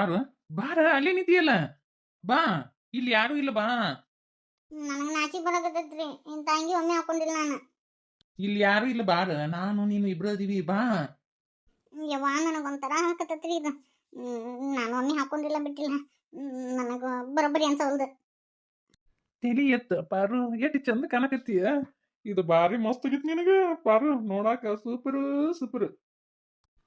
ಪಾರು ಬಾರ ಅಲ್ಲೇ ನಿಂತಿಯಲ್ಲ ಬಾ ಇಲ್ಲಿ ಯಾರು ಇಲ್ಲ ಬಾ. ನನಗೆ ನಾಚಿ ಬರಕತ್ತೈತ್ರಿ ನಿನ್ ತಂಗಿ ಒಮ್ಮೆ ಹಾಕೊಂಡಿಲ್ಲ ನಾನು. ಇಲ್ಲಿ ಯಾರು ಇಲ್ಲ ಬಾರ. ನಾನು ನೀನು ಇಬ್ರು ಅದೀವಿ ಬಾ. ಯವ್ವ ನನಗೊಂಥರ ಹಾಕತ್ತೈತ್ರಿ ಇದು. ಹ್ಮ್, ನಾನು ಒಮ್ಮೆ ಹಾಕೊಂಡಿಲ್ಲ ಬಿಟ್ಟಿಲ್ಲ. ನನಗೆ ಬರೋಬ್ಬರಿ ಅನ್ಸವಲ್ದು ತಲಿ ಎತ್ತ ಪಾರು ಎಷ್ಟು ಚಂದ ಕಾಣಕತ್ತೀಯ ಇದು ಬಾರಿ ಮಸ್ತ್ ಆಗಿತ್ತು ನಿನಗ ಪಾರು ನೋಡಾಕ ಸೂಪರ್ ಸೂಪರ್.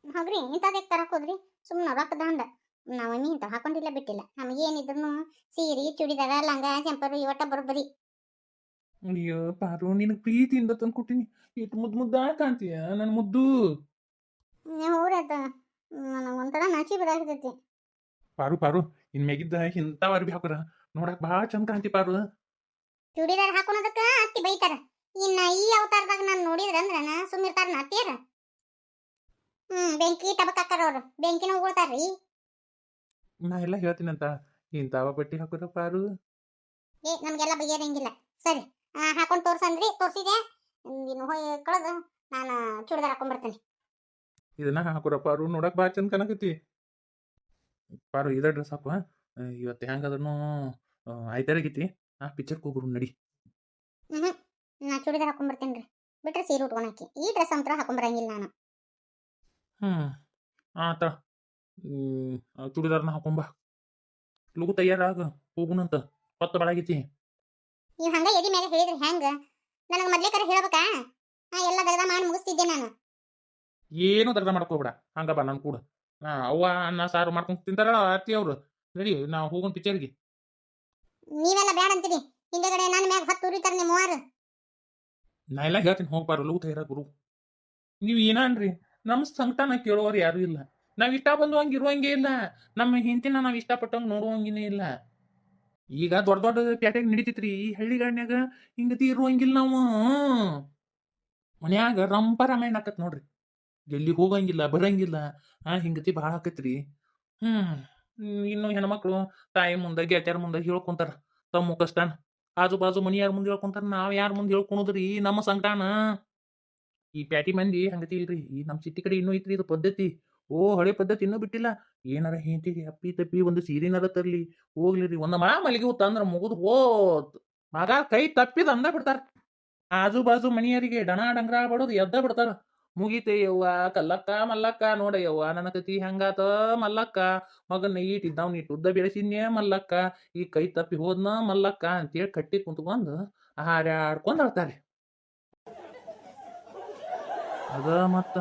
ಹೋಗ್ರಿ ಇಂಥದಕ್ಕೆ ತರಕ್ ಹೋದ್ರಿ ಸುಮ್ಮನೆ ರೊಕ್ಕ ದಾಂಡ ನಾವು ಒಮ್ಮೆ ಇಂಥ ಹಾಕೊಂಡಿಲ್ಲ ಬಿಟ್ಟಿಲ್ಲ. ನಮಗೇನಿದ್ರು ಸೀರೆ ಚೂಡಿದಾರ ಲಂಗ ಜಂಪರು ಇವಟ್ಟ ಬರೋಬ್ಬರಿ ಅಯ್ಯೋ ಪಾರು ನಿನಗೆ ಪ್ರೀತಿಯಿಂದ ತಂದ್ಕೊಟ್ಟಿನಿ ಇಟ್ಟು ಮುದ್ದು ಮುದ್ದ ಕಾಣ್ತೀಯ ನನ್ನ ಮುದ್ದು? ಊರತ್ತ ನನಗೊಂಥರ ನಾಚಿ ಬರಾಕತ್ತೈತಿ ಪಾರು ಪಾರು ಇನ್ ಮ್ಯಾಗಿದ್ದ ಇಂಥವ್ ಅರ್ಬಿ ಹಾಕೋರ ನೋಡಕ್ ಭಾಳ ಚಂದ ಕಾಣ್ತಿ ಪಾರು. ಚೂಡಿದಾರ ಹಾಕೊಳೋದಕ್ಕ ಅತ್ತಿ ಬೈತಾರ. ಇನ್ನ ಈ ಅವತಾರದಾಗ ನಾನು ನೋಡಿದ್ರ ಅಂದ್ರ ನಾ ಸುಮ್ಮಿರ್ತಾರ ನಾ ಅತ್ತಿಯರ. ಹ್ಮ್ ಬೆಂಕಿ ಟಬಕ್ ಹಾಕಾರ ಅವ್ರು. ಬೆಂಕಿನ ಉಗುಳ್ತಾರ್ರಿ. ನಾ ಎಲ್ಲ ಹೇಳ್ತೀನಂತ ಇಂಥವ ಬಟ್ಟಿ ಹಾಕೋರ ಪಾರು. ಏ ನಮ್ಗೆಲ್ಲ ಬಗೆಹರಂಗಿಲ್ಲ ಸರಿ ಹಾಕೊಂಡು ತೋರ್ಸಂದ್ರಿ ತೋರ್ಸಿದೆ ಇನ್ನು ಹೋಗಿ ಕಳೆದು ನಾನು ಚೂಡಿದಾರ ಹಾಕೊಂಡ್ಬರ್ತೇನೆ ಇದನ್ನ ಹಾಕೋರ ಪಾರು ನೋಡಕ್ ಭಾಳ ಚಂದ ಕನಕತಿ ಪಾರು ಇದ ಡ್ರೆಸ್ ಹಾಕುವ ಇವತ್ತು ಹೆಂಗದನ್ನು ಆಯ್ತಾರಾಗೈತಿ ಆ ಪಿಕ್ಚರ್ ಹೋಗ್ರು ನಡಿ. ಹ್ಮ್ ನಾ ಚೂಡಿದಾರ ಹಾಕೊಂಡ್ಬರ್ತೇನೆ ರೀ ಬಿಟ್ರೆ ಸೀರೆ ಉಟ್ಕೊಳಕ್ಕೆ ಈ ಡ್ರೆಸ್ ಅಂತ ಹಾಕೊಂಡ್ಬರಂಗಿಲ್ಲ ನಾನು. ಹ್ಮ್. ಆತ ಚೂಡಿದಾರ್ನ ಹಾಕೊಂಬ ಲಗು ತಯಾರಾಗ ಹೋಗುಣಂತ ಹೊತ್ತು ಬಾಳಾಗೈತಿ. ನೀವು ಹಂಗ ಎದಿ ಮೇಲೆ ಹೇಳಿದ್ರೆ ಹೆಂಗ? ನನಗೆ ಮೊದಲೇ ಕರೆ ಹೇಳ್ಬೇಕಾ? ಆ ಎಲ್ಲ ದಗದ ಮಾಡಿ ಮುಗಿಸ್ತಿದ್ದೆ ನಾನು. ಏನು ದರ್ದ ಮಾಡ್ಕೋಬೇಡ. ಹಂಗ ಬಾ ನನ್ ಕೂಡ. ಹಾ ಅವ್ವ ಅನ್ನ ಸಾರು ಮಾಡ್ಕೊಂಡು ತಿಂತಾರಲ್ಲ ಅತ್ತಿ ಅವರು. ನಡಿ ನಾವು ಹೋಗೋಣ ಪಿಕ್ಚರ್ಗೆ ನೀವೆಲ್ಲ ಬೇಡ ಅಂತೀರಿ. ಹಿಂದೆಗಡೆ ನನ್ನ ಮ್ಯಾಗ ಹತ್ತು ಉರಿತಾರೆ ನಿಮ್ಮ ಮೂವರು ನಾ ಎಲ್ಲ ಹೇಳ್ತೀನಿ ಹೋಗ್ಬಾರ ಲಗು ತಯಾರ ಗುರು. ನೀವು ಏನನ್ರಿ ನಮ್ಮ ಸಂಕಟನ ಕೇಳೋರು ಯಾರು ಇಲ್ಲ. ನಾವ್ ಇಷ್ಟ ಬಂದು ಇರುವಂಗೆ ಇಲ್ಲ. ನಮ್ಮ ಹೆಂಡತಿನ ನಾವು ಇಷ್ಟಪಟ್ಟಂಗೆ ನೋಡುವಂಗಿನೇ ಇಲ್ಲ. ಈಗ ದೊಡ್ಡ ದೊಡ್ಡ ಪ್ಯಾಟ್ಯಾಗ ನಡೀತೈತ್ರಿ ಈ ಹಳ್ಳಿಗಾಡ್ನ್ಯಾಗ ಹಿಂಗತಿ ಇರುವಂಗಿಲ್ಲ ನಾವು. ಮನ್ಯಾಗ ರಂಪ ರಾಮಾಯಣ ಆಕತ್ ನೋಡ್ರಿ. ಎಲ್ಲಿ ಹೋಗಂಗಿಲ್ಲ, ಬರಂಗಿಲ್ಲ. ಆ ಹಿಂಗತಿ ಭಾಳ ಆಕತ್ರಿ. ಹ್ಮ್. ಇನ್ನು ಹೆಣ್ಮಕ್ಳು ತಾಯಿ ಮುಂದೆ, ಗೆಳತಿಯರ ಮುಂದೆ ಹೇಳ್ಕೊಂತಾರ. ತಮ್ಮ ಕಷ್ಟನ ಆಜು ಬಾಜು ಮನಿಯಾರ ಮುಂದೆ ಹೇಳ್ಕೊಂತಾರ. ನಾವ್ ಯಾರ ಮುಂದೆ ಹೇಳ್ಕೊಳುದ್ರಿ ನಮ್ಮ ಸಂಕಟಾನ. ಈ ಪ್ಯಾಟಿ ಮಂದಿ ಹಂಗತಿ ಇಲ್ರಿ. ಈ ನಮ್ಮ ಸಿಟಿ ಕಡೆ ಇನ್ನೂ ಐತ್ರಿ ಇದು ಪದ್ಧತಿ. ಓ, ಹಳೆ ಪದ್ಧತಿ ಇನ್ನೂ ಬಿಟ್ಟಿಲ್ಲ. ಏನಾರ ಹೆಂಡತಿಗೆ ಅಪ್ಪಿ ತಪ್ಪಿ ಒಂದು ಸೀರೆನಾರ ತರ್ಲಿ ಹೋಗ್ಲಿ ರೀ ಒಂದು ಮಳ ಮಲ್ಲಿಗೆ ಹೂ ತಂದ್ರ ಮುಗಿದು ಹೋತ್. ಮಗ ಕೈ ತಪ್ಪಿದ ಅಂದ ಬಿಡ್ತಾರ. ಆಜು ಬಾಜು ಮನೆಯರಿಗೆ ಡಣ ಡಂಗ್ರ ಬಡೋದು ಎದ್ದ ಬಿಡ್ತಾರ. ಮುಗೀತೆ ಯವ್ವ, ಕಲ್ಲಕ್ಕ ಮಲ್ಲಕ್ಕ ನೋಡ ಯವ್ವ, ನನ್ನ ಕತಿ ಹೆಂಗಾತ ಮಲ್ಲಕ್ಕ. ಮಗ ಈಟ್ ಇದ್ದಾವ್ ನೀಟ್ ಉದ್ದ ಬೆಳೆಸಿದ್ನೇ ಮಲ್ಲಕ್ಕ. ಈ ಕೈ ತಪ್ಪಿ ಹೋದ್ನ ಮಲ್ಲಕ್ಕ ಅಂತೇಳಿ ಕಟ್ಟಿ ಕುಂತ್ಕೊಂಡು ಹಾರಾಡ್ಕೊಂಡ್ ಅಳ್ತಾರೆ. ಅದ ಮತ್ತ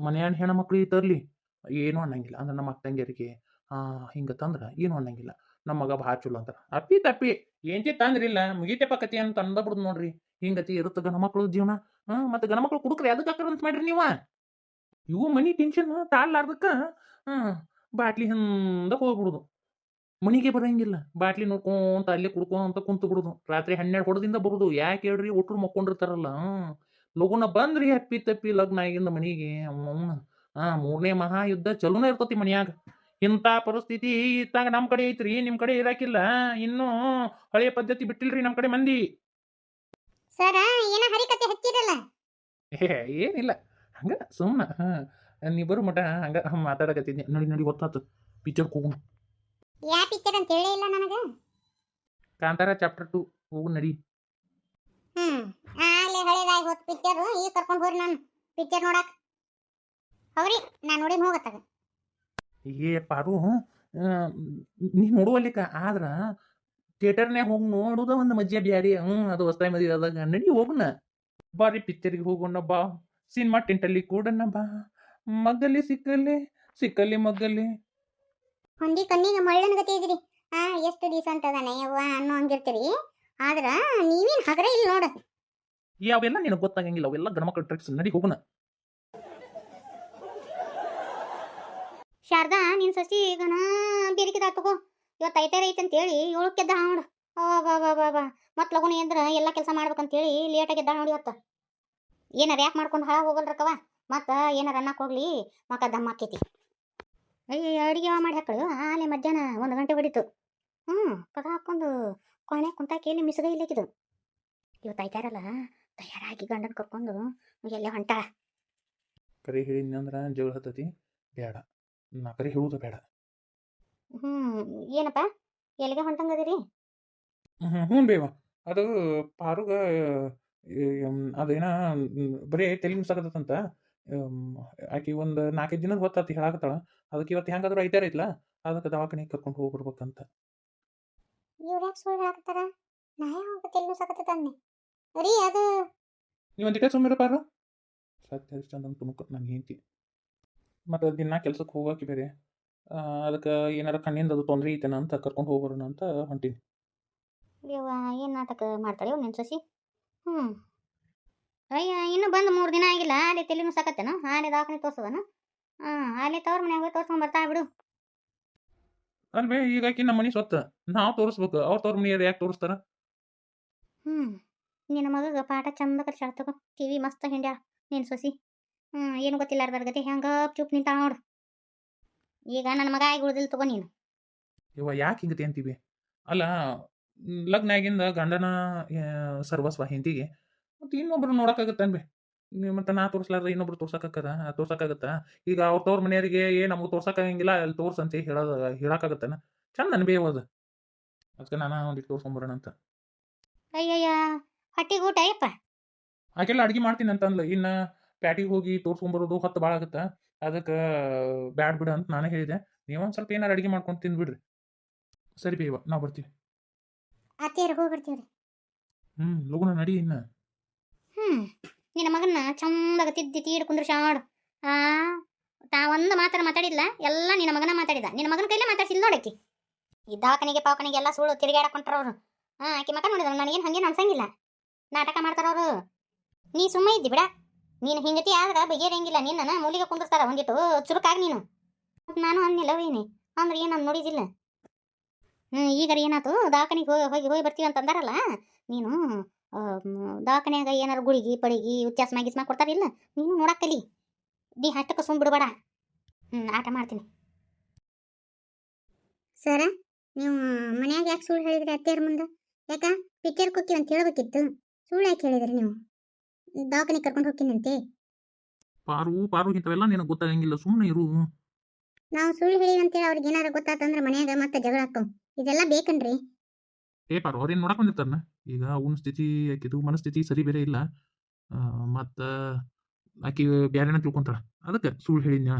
ಮನೆಯ ಹೆಣ್ಮಕ್ಳು ಈ ತರ್ಲಿ. ಏನು ಅನ್ನಂಗಿಲ್ಲ. ಅಂದ್ರೆ ನಮ್ಮ ಅಕ್ಕ ಆ, ಹಿಂಗ ತಂದ್ರ, ಏನು ಅನ್ನಂಗಿಲ್ಲ. ನಮ್ಮ ಮಗ ಭಾಳ ಚಲೋ ಅಂತಾರೆ. ಅಪ್ಪಿ ತಪ್ಪಿ, ಏನ್ತಿ ತಂದ್ರಿಲ್ಲ ಮುಗಿತೆ ಪಕ್ಕತಿ ಅಂತ ಅಂದಬಿಡ್ದು ನೋಡ್ರಿ. ಹಿಂಗತಿ ಇರುತ್ತೆ ಗಣಮಕ್ಳು ಜೀವನ. ಹಾ, ಮತ್ತೆ ಗಣಮಕ್ಳು ಕುಡುಕ್ರಿ ಅದಕ್ಕೆ ಹಾಕ್ರ ಅಂತ ಮಾಡ್ರಿ ನೀವ? ಇವು ಮನಿ ಟೆನ್ಷನ್ ತಾಳ್ಲಾರ್ದಕ್ಕ, ಹಾಂ, ಬಾಟ್ಲಿ ಹಿಂದ ಹೋಗ್ಬಿಡುದು. ಮನಿಗೆ ಬರಂಗಿಲ್ಲ. ಬಾಟ್ಲಿ ನೋಡ್ಕೊಂತ ಅಲ್ಲೇ ಕುಡ್ಕೊಂತ ಕುಂತು ಬಿಡುದು. ರಾತ್ರಿ ಹನ್ನೆರಡು ಹೊಡದಿಂದ ಬರುದು. ಯಾಕೆ ಹೇಳ್ರಿ ಒಟ್ಟರು ಮಕ್ಕೊಂಡಿರ್ತಾರಲ್ಲ ಹ್ಮ್ ಲಗುನ ಬಂದ್ರಿ ಅಪ್ಪಿ ತಪ್ಪಿ ಲಗ್ನ ಆಗಿಂದ ಮನಿಗೆ ಅವನ. ಹಾ ಮೂರನೇ ಮಹಾಯುದ್ಧ ಚಲೋನ ಇರ್ತತಿ ಮನ್ಯಾಗ. ಇಂಥ ಪರಿಸ್ಥಿತಿ ಇತ್ತಾಗ ನಮ್ಮ ಕಡೆ ಐತ್ರಿ ನಿಮ್ಮ ಕಡೆ ಇರಾಕಿಲ್ಲ. ಇನ್ನು ಹಳೆಯ ಪದ್ಧತಿ ಬಿಟ್ಟಿಲ್ರಿ ನಮ್ಮ ಕಡೆ ಮಂದಿ. ಸರ ಏನ ಹರಿಕತೆ ಹಚ್ಚಿರಲ್ಲ ಏ ಏನಿಲ್ಲ. ಹಂಗ ಸುಮ್ಮನ ನೀವು ನೀ ಬರು ಮಟ ಹಂಗ ಮಾತಾಡಕತ್ತಿದ್ದೆ ನೋಡಿ ನೋಡಿ ಗೊತ್ತಾತು. ಪಿಕ್ಚರ್ ಹೋಗುಣ ಯಾ ಪಿಕ್ಚರ್ ಅಂತ ಹೇಳೇ ಇಲ್ಲ ನನಗ? ಕಾಂತಾರ ಚಾಪ್ಟರ್ ಟು ಹೋಗು ನಡಿ. ಹ್ಮ್. ಹಳೆ ಹಳೇದಾಗಿ ಹೋತ್ ಪಿಕ್ಚರ್ ಈಗ ಕರ್ಕೊಂಡ್ ಹೋಗ್ರಿ ನಾನು. ಪಿಕ್ಚರ್ ನೋಡಕ್. ಹೌರಿ ನಾನು ನೋಡಿನ ಹೋಗತ್ತಾಗ ಏ ಪಾರು ನೀ ನೋಡುವಲ್ಲಿಕ ಆದ್ರ ಥಿಯೇಟರ್ನ್ಯಾಗ ಹೋಗಿ ನೋಡುದ ಒಂದು ಮಜ್ಜೆ ಬ್ಯಾರಿ ಹ್ಞೂ ಅದು ಹೊಸ್ತಾಯಿ ಮದಿ ಅದಾಗ ನಡಿ ಹೋಗುಣ ಬಾರಿ ಪಿಕ್ಚರ್ಗೆ ಹೋಗೋಣ ಬಾ ಸಿನಿಮಾ ಟೆಂಟಲ್ಲಿ ಕೂಡಣ ಬಾ ಮಗ್ಗಲ್ಲಿ ಸಿಕ್ಕಲ್ಲಿ ಸಿಕ್ಕಲ್ಲಿ ಮಗ್ಗಲ್ಲಿ. ಹೊಂದಿ ಕಣ್ಣಿಗೆ ಮಳ್ಳನ ಗತಿ ಇದ್ರಿ. ಆ ಎಷ್ಟು ಡೀಸೆಂಟ್ ಅದಾನೆ ಯವ್ವ ಅನ್ನೋ ಹಂಗಿರ್ತೀರಿ. ಆದ್ರ ನೀವೇನ್ ಹಗರ ಇಲ್ಲ ನೋಡ. ಯಾವೆಲ್ಲ ನಿನಗೆ ಗೊತ್ತಾಗಂಗಿಲ್ಲ ಅವೆಲ್ಲ ಗಣಮಕ್ಳ ಟ್ರಿಕ್ಸ್ ನಡಿ ಹೋಗುಣ. ಶಾರದಾ ನಿನ್ನ ಸಸಿ ಈಗ ಬೇರಿಕಿದ ತಗೋ. ಇವತ್ತು ಐತಾರ ಐತೆ ಅಂತೇಳಿ ಏಳಕ್ಕೆ ಎದ್ದ ನೋಡು. ಅವ ಬಾ ಬಾ ಬಾ ಬಾ ಮತ್ ಲಗುನ ಎದ್ರ ಎಲ್ಲ ಕೆಲಸ ಮಾಡ್ಬೇಕಂತೇಳಿ ಲೇಟಾಗಿ ಎದ್ದ ನೋಡಿ ಇವತ್ತು. ಏನಾರ ಯಾಕೆ ಮಾಡ್ಕೊಂಡು ಹಾಳ ಹೋಗಲ್ರಕ್ಕವ ಮತ್ತು ಏನಾರ ಅನ್ನಕ್ಕೆ ಹೋಗ್ಲಿ ಮಕ್ಕ ದಮ್ಮ ಆಕೈತಿ ಅಯ್ಯ ಅಡುಗೆ ಮಾಡಿ ಹಾಕಳು ಆಲೆ ಮಧ್ಯಾಹ್ನ ಒಂದು ಗಂಟೆ ಹೊಡಿತು. ಹ್ಞೂ ಕದ ಹಾಕೊಂಡು ಕೊನೆ ಕುಂತ ಕೇಳಿ ಮಿಸಗ ಇಲ್ಲಕಿದು ಇವತ್ತು ಐತಾರಲ್ಲ, ತಯಾರಾಗಿ ಗಂಡನ ಕರ್ಕೊಂಡು ಎಲ್ಲ ಹೊಂಟಾಳ. ಕರಿ ಹೇಳಿದ್ನಿ ಅಂದ್ರೆ ಜಗಳ ಹತ್ತತಿ? ಬೇಡ ನಾ ಕರೆ ಹೇಳುದ ಬೇಡ. ಹ್ಮ್ ಏನಪ್ಪ? ಎಲ್ಲಿಗೆ ಹೊಂಟಂಗದಿರಿ? ಹ್ಞೂ ಬೇವ. ಅದು ಪಾರುಗ ಅದೇನ ಬರೀ ತಲೆ ಮಿಸಾಕತ್ತಂತ ಆಕಿ ಒಂದು ನಾಲ್ಕೈದು ದಿನದ ಗೊತ್ತಾತಿ ಹೇಳಾಕತ್ತಾಳ. ಅದಕ್ಕೆ ಇವತ್ತು ಹೆಂಗಾದ್ರೂ ಐತಾರ ಐತ್ಲ ಅದಕ್ಕೆ ದವಾಖಾನಿಗೆ ಕರ್ಕೊಂಡು ಹೋಗ್ಬರ್ಬೇಕಂತ ಇವ್ರು ಯಾಕೆ ಸುಳ್ಳು ಹೇಳಕತ್ತಾರ? ನಾ ಯಾವಾಗ ರೀ ಅದು ಸುಮ್ಮಿರ ಪಾರು. ಸತ್ಯ ಚಂದ ತುಮಕ ನನ್ನ ಹೆಂಡತಿ. ಮತ್ತು ದಿನ ಕೆಲ್ಸಕ್ಕೆ ಹೋಗಾಕಿ ಬೇರೆ. ಅದಕ್ಕೆ ಏನಾರ ಕಣ್ಣಿಂದ ಅದು ತೊಂದರೆ ಐತೇನ ಅಂತ ಕರ್ಕೊಂಡು ಹೋಗೋಣ ಅಂತ ಹೊಂಟೀನಿ. ಇವ ಏನು ನಾಟಕ ಮಾಡ್ತಾಳೆ ಇವ್ ನಿನ್ನ ಸೊಸಿ ಹ್ಞೂ ಅಯ್ಯ ಇನ್ನೂ ಬಂದು ಮೂರು ದಿನ ಆಗಿಲ್ಲ. ಅಲ್ಲಿ ತಲೆನೂ ಸಾಕತ್ತೇನು? ಅಲ್ಲಿ ದವಾಖಾನೆ ತೋರ್ಸದನ? ಹಾಂ ಅಲ್ಲಿ ತವ್ರ ಮನ್ಯಾಗ ಹೋಗಿ ತೋರ್ಸ್ಕೊಂಡ್ ಬರ್ತಾ ಬಿಡು. ಅಲ್ವೇ ಈಗಾಕಿ ನಮ್ಮ ಮನೆ ಸ್ವತ್ತ. ನಾವು ತೋರಿಸ್ಬೇಕು. ಅವ್ರ ತವ್ರ ಮನೆಯವ್ರು ಯಾಕೆ ತೋರಿಸ್ತಾರ? ಹ್ಞೂ ನಿನ್ನ ಮಗಗೆ ಪಾಠ ಚಂದ ಕರ್ಸಾಳ ತಗೋ. ಕಿವಿ ಮಸ್ತ್ ಹಿಂಡ್ಯಾ ನಿನ್ನ ಸೊಸಿ ಏನು ಗೊತ್ತಿಲ್ಲಾರ್ದಾರ ಗತಿ. ಹೆಂಗ ಚುಪ್ ನಿಂತ ನೋಡು. ಈಗ ನನ್ನ ಮಗ ಆಗಿ ಉಳ್ದಿಲ್ ತಗೋ ನೀನು. ಇವ ಯಾಕೆ ಹಿಂಗತಿ ಅಂತೀವಿ ಅಲ್ಲ ಲಗ್ನ ಆಗಿಂದ ಗಂಡನ ಸರ್ವಸ್ವ ಹಿಂದಿಗೆ ಮತ್ತೆ ಇನ್ನೊಬ್ರು ನೋಡಕ್ಕಾಗತ್ತನ್ಬಿ ಮತ್ತೆ ನಾ ತೋರಿಸ್ಲಾರ್ದ ಇನ್ನೊಬ್ರು ತೋರ್ಸಕ್ಕಾಗದ ತೋರ್ಸಕ್ಕಾಗತ್ತ? ಈಗ ಅವ್ರ ತೋರ್ ಮನೆಯವರಿಗೆ ಏ ನಮ್ಗೆ ತೋರ್ಸಕ್ಕಾಗಂಗಿಲ್ಲ ಅಲ್ಲಿ ತೋರ್ಸಂತೆ ಹೇಳೋದು ಹೇಳಕ್ಕಾಗತ್ತನ? ಚಂದ ಅನ್ಬೇ ಅದು. ಅದಕ್ಕೆ ನಾನು ಒಂದಿಟ್ಟು ತೋರ್ಸ್ಕೊಂಬರೋಣ ಅಂತ. ಅಯ್ಯಯ್ಯ ಹೊಟ್ಟಿಗೆ ಊಟ ಅಯ್ಯಪ್ಪ. ಆಕೆಲ್ಲ ಅಡ್ಗೆ ಮಾಡ್ತೀನಿ ಅಂತ ಅಂದ್ಲು ಇನ್ನು ಪ್ಯಾಟಿಗೆ ಹೋಗಿ ತೋರ್ಸ್ಕೊಂಬರೋದು ಹೊತ್ತು ಭಾಳ ಆಗುತ್ತೆ. ಅದಕ್ಕೆ ಬ್ಯಾಡ್ ಬಿಡು ಅಂತ ನಾನೇ ಹೇಳಿದೆ ನೀವೊಂದು ಸ್ವಲ್ಪ ಏನಾರು ಅಡುಗೆ ಮಾಡ್ಕೊಂಡು ತಿಂದ್ಬಿಡ್ರಿ ಸರಿ ಬೇವ ನಾವು ಬರ್ತೀವಿ. ಅತ್ತೆಯರು ಹೋಗ್ಬಿಡ್ತೀವ್ರಿ. ಹ್ಞೂ ಲಗುನ ನಡಿ ಇನ್ನ. ಹ್ಞೂ ನಿನ್ನ ಮಗನ್ನ ಚಂದಾಗ ತಿದ್ದಿ ತೀಡ್ ಕುಂದ್ರಸಾಡು ಆ ತಾ ಒಂದು ಮಾತ್ರ ಮಾತಾಡಿಲ್ಲ ಎಲ್ಲ ನಿನ್ನ ಮಗನ ಮಾತಾಡಿದ. ನಿನ್ನ ಮಗನ ಕೈಲೇ ಮಾತಾಡ್ಸಿಲ್ಲ ನೋಡಕ್ಕಿ ಈ ದವಾಖಾನಿಗೆ ಪಾವಕನಿಗೆ ಎಲ್ಲ ಸುಳ್ಳು ತಿರುಗಾಡಕೊಂಡ್ರ ಅವರು. ಹಾಂ ಆಕಿ ನೋಡಿದ ನೋಡಿದ್ರು ನನಗೇನು ಹಂಗೇನು ಅನ್ಸಂಗಿಲ್ಲ. ನಾಟಕ ಮಾಡ್ತಾರ ಅವರು. ನೀ ಸುಮ್ಮ ಇದ್ದಿ ಬಿಡ. ನೀನು ಹಿಂಗತಿ ಆದ್ರೆ ಬಗೆಯರಂಗಿಲ್ಲ. ನಿನ್ನ ಮೂಲಿಗೆ ಕುಂದಿರ್ತಾರ ಒಂದಿಟ್ಟು ಚುರುಕಾಗಿ ನೀನು. ನಾನು ಅಂದಿಲ್ಲ ವೀನಿ ಅಂದ್ರೆ ಏನಂದ್ ನೋಡಿದಿಲ್ಲ. ಹ್ಞೂ ಈಗ ಏನಾಯ್ತು ದವಾಖಾನಿಗೆ ಹೋಗಿ ಹೋಗಿ ಹೋಗಿ ಬರ್ತೀವಿ ಅಂತಂದಾರಲ್ಲ, ನೀನು ದವಾಖಾನ್ಯಾಗ ಏನಾರು ಗುಳಿಗಿ ಪಡಿಗಿ ಚಸ್ಮಾ ಗಿಸ್ಮಾ ಕೊಡ್ತಾರಿಲ್ಲ ನೀನು ನೋಡಕ್ಕಲಿ ದಿ ಹಟ್ಟಕ್ಕೆ ಸುಮ್ ಬಿಡಬೇಡ. ಹ್ಞೂ ಆಟ ಮಾಡ್ತೀನಿ. ಸರ, ನೀವು ಮನ್ಯಾಗ ಯಾಕೆ ಸುಳ್ಳು ಹೇಳಿದ್ರಿ ಅತ್ತೆಯರ ಮುಂದೆ? ಯಾಕ? ಪಿಕ್ಚರ್ ಕೊಕ್ಕಿ ಅಂತ ಹೇಳ್ಬೇಕಿತ್ತು. ಸುಳ್ಳು ಯಾಕೆ ಹೇಳಿದ್ರಿ ನೀವು? ದವಾಖಾನೆ ಕರ್ಕೊಂಡು ಹೋಗ್ತೀನಂತೆ. ಪಾರು ಪಾರು ಇಂಥವೆಲ್ಲ ನಿನಗೆ ಗೊತ್ತಾಗಂಗಿಲ್ಲ. ಸುಮ್ಮನೆ ಇರು. ನಾವು ಸುಳ್ಳು ಹೇಳಿ ಅಂತೇಳಿ ಅವ್ರಿಗೆ ಏನಾರ ಗೊತ್ತಾತಂದ್ರೆ ಮನ್ಯಾಗ ಮತ್ತೆ ಜಗಳ ಹಾಕವು ಇದೆಲ್ಲ ಬೇಕನ್ರಿ. ಏ ಪಾರು ಅವ್ರೇನು ನೋಡಕ್ ಬಂದಿರ್ತಾರನ? ಈಗ ಅವನ ಸ್ಥಿತಿ ಆಕಿದು ಮನಸ್ಥಿತಿ ಸರಿ ಬೇರೆ ಇಲ್ಲ. ಮತ್ತು ಆಕಿ ಬೇರೆನ ತಿಳ್ಕೊಂತಾಳ. ಅದಕ್ಕೆ ಸುಳ್ಳು ಹೇಳಿದ್ನ?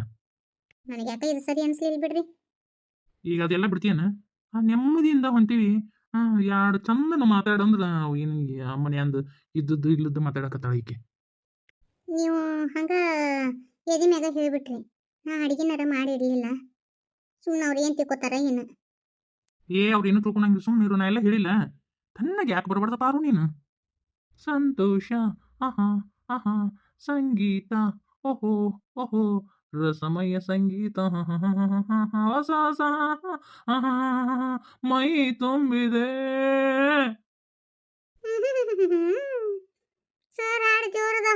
ನನಗೆ ಯಾಕೆ ಇದು ಸರಿ ಅನ್ಸ್ಲಿಲ್ಲ ಬಿಡ್ರಿ. ಈಗ ಅದೆಲ್ಲ ಬಿಡ್ತೀಯನ? ಆ ನೆಮ್ಮದಿಯಿಂದ ಹೊಂತೀವಿ ಹಾಂ ಎರಡು ಚಂದನ ಮಾತಾಡಂದ್ರ ಅವು ಏನು ಅಮ್ಮನೆ ಮನೆ ಅಂದು ಇದ್ದದ್ದು ಇಲ್ಲದ್ದು ಮಾತಾಡಕತ್ತಾಳ ಈಕೆ. ನೀವು ಹಂಗ ಎದಿ ಮ್ಯಾಗ ಹೇಳ್ಬಿಟ್ರಿ. ನಾ ಅಡಿಗೆನಾರ ಮಾಡಿ ಇಡ್ಲಿಲ್ಲ. ಸುಮ್ಮನೆ ಅವ್ರು ಏನು ತಿಳ್ಕೊತಾರ ಏನು? ಏ ಅವ್ರು ಏನು ತಿಳ್ಕೊಂಡಂಗಿಲ್ಲ. ಸುಮ್ಮನೆ ಇರೋ ನಾ ಎಲ್ಲ ಹೇಳಿಲ್ಲ. ತನ್ನಗೆ ಯಾಕೆ ಬರಬಾರ್ದ ಪಾರು ನೀನು? ಸಂತೋಷ ಆಹಾ ಆಹಾ ಸಂಗೀತ ಓಹೋ ಓಹೋ ರಸಮಯ ಸಂಗೀತ. ಹೊಸ ಹೊಸ ಮೈ ತುಂಬಿದೆ. ಸರ್ ಹಾಡು ಜೋರದ.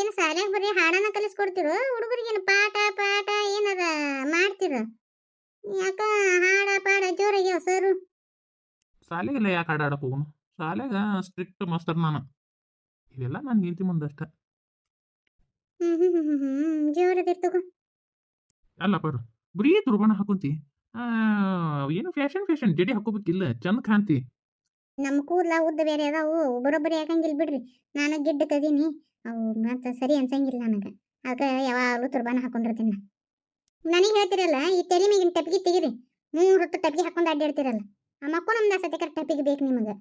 ಏನು ಶಾಲ್ಯಾಗ ಬರೀ ಹಾಡನ ಕಲಿಸ್ಕೊಡ್ತಿರೋ? ಹುಡುಗರಿಗೇನು ಪಾಠ ಪಾಠ ಏನದ ಮಾಡ್ತಿರೋ? ಯಾಕ ಹಾಡ ಪಾಡ ಜೋರಾಗ್ಯಾವ ಸರ್? ಶಾಲೆಗೆಲ್ಲ ಯಾಕೆ ಹಾಡಾಡಕ್ಕೆ ಹೋಗೋನು ಶಾಲೆಗ ಸ್ಟ್ರಿಕ್ಟ್ ಮಾಸ್ತರ್ ನಾನು. ಇವೆಲ್ಲ ನಾನು ಹೇಳ್ತಿ ಮುಂದಷ್ಟ. ಹ್ಮ್ ಹ್ಮ್ ಹ್ಮ್ ಹ್ಮ್ ಜೋರದಿರ್ತಗೋ ಅಲ್ಲ ಬರು ಬರೀ ತುರ್ಬಾಣ ಹಾಕೊಂತಿ. ಆ, ಏನು ಫ್ಯಾಷನ್ ಫ್ಯಾಷನ್ ಜಡಿ ಹಾಕೋಬೇಕಿಲ್ಲ ಚಂದ ಕಾಂತಿ ನಮ್ಮ ಕೂದ್ಲ ಉದ್ದ ಬೇರೆ ಅದಾವು ಬರೋಬ್ಬರಿ ಯಾಕಂಗಿಲ್ಲ ಬಿಡ್ರಿ. ನಾನು ಗಿಡ್ಡ ಕದೀನಿ ಅವು ಮತ್ತೆ ಸರಿ ಅನ್ಸಂಗಿಲ್ಲ ನನಗೆ. ಅದಕ್ಕೆ ಯಾವಾಗಲೂ ತುರ್ಬಾನ ಹಾಕೊಂಡಿರ್ತೀನಿ ನನಗೆ ಹೇಳ್ತಿರಲ್ಲ ಈ ತಲೆ ಮೇಗಿನ ಟಪ್ಗಿ ತೆಗಿರಿ. ಮೂರು ಹೊತ್ತು ಟಪ್ಗಿ ಹಾಕೊಂಡು ಅಡ್ಡಾಡ್ತಿರಲ್ಲ ಆ ಮಕ್ಕಳು ನಮ್ದು ಸತ್ಯಕರ ಟಪ್ಪಿಗೆ ಬೇಕು ನಿಮಗೆ.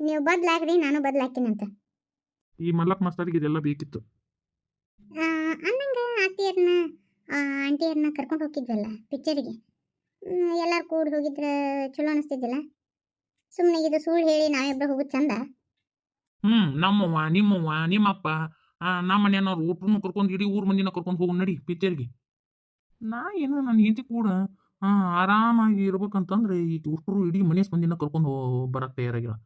ನೀವು ಬದಲಾಗ್ರಿ ನಾನು ಬದಲಾಕಿನಂತ ಈ ಮಲ್ಲಕ್ ಮಾಸ್ತರ್ಗೆ ಇದೆಲ್ಲ ಬೇಕಿತ್ತು. ಅನ್ನಂಗ ಅತ್ತಿಯರ್ನ ಆಂಟಿಯರ್ನ ಕರ್ಕೊಂಡು ಹೋಗಿದ್ವಲ್ಲ ಪಿಕ್ಚರಿಗೆ ಎಲ್ಲರೂ ಕೂಡಿ ಹೋಗಿದ್ರೆ ಚಲೋ ಅನಿಸ್ತಿದ್ದಿಲ್ಲ. ಸುಮ್ಮನೆ ಇದು ಸುಳ್ಳು ಹೇಳಿ ನಾವಿಬ್ಬರು ಹೋಗೋದು ಚಂದ. ಹ್ಮ್, ನಮ್ಮವ್ವ, ನಿಮ್ಮವ್ವ, ನಿಮ್ಮಪ್ಪ ನಮ್ಮ ಮನೆಯವ್ರು ಊಟನು ಕರ್ಕೊಂಡು ಇಡೀ ಊರ್ ಮಂದಿನ ಕರ್ಕೊಂಡು ಹೋಗು ನಡಿ ಪಿಕ್ಚರ್ಗೆ ನಾ ಏನು ನನ್ನ ಹೆಂಡತಿ ಕೂಡ ಆರಾಮಾಗಿ ಇರ್ಬೇಕಂತಂದ್ರೆ ಈ ಹುಡುಗರು ಇಡೀ ಮನೆ ಮಂದಿನ ಕರ್ಕೊಂಡು ಬರಕ್ ತಯಾರಾಗಿಲ್ಲ.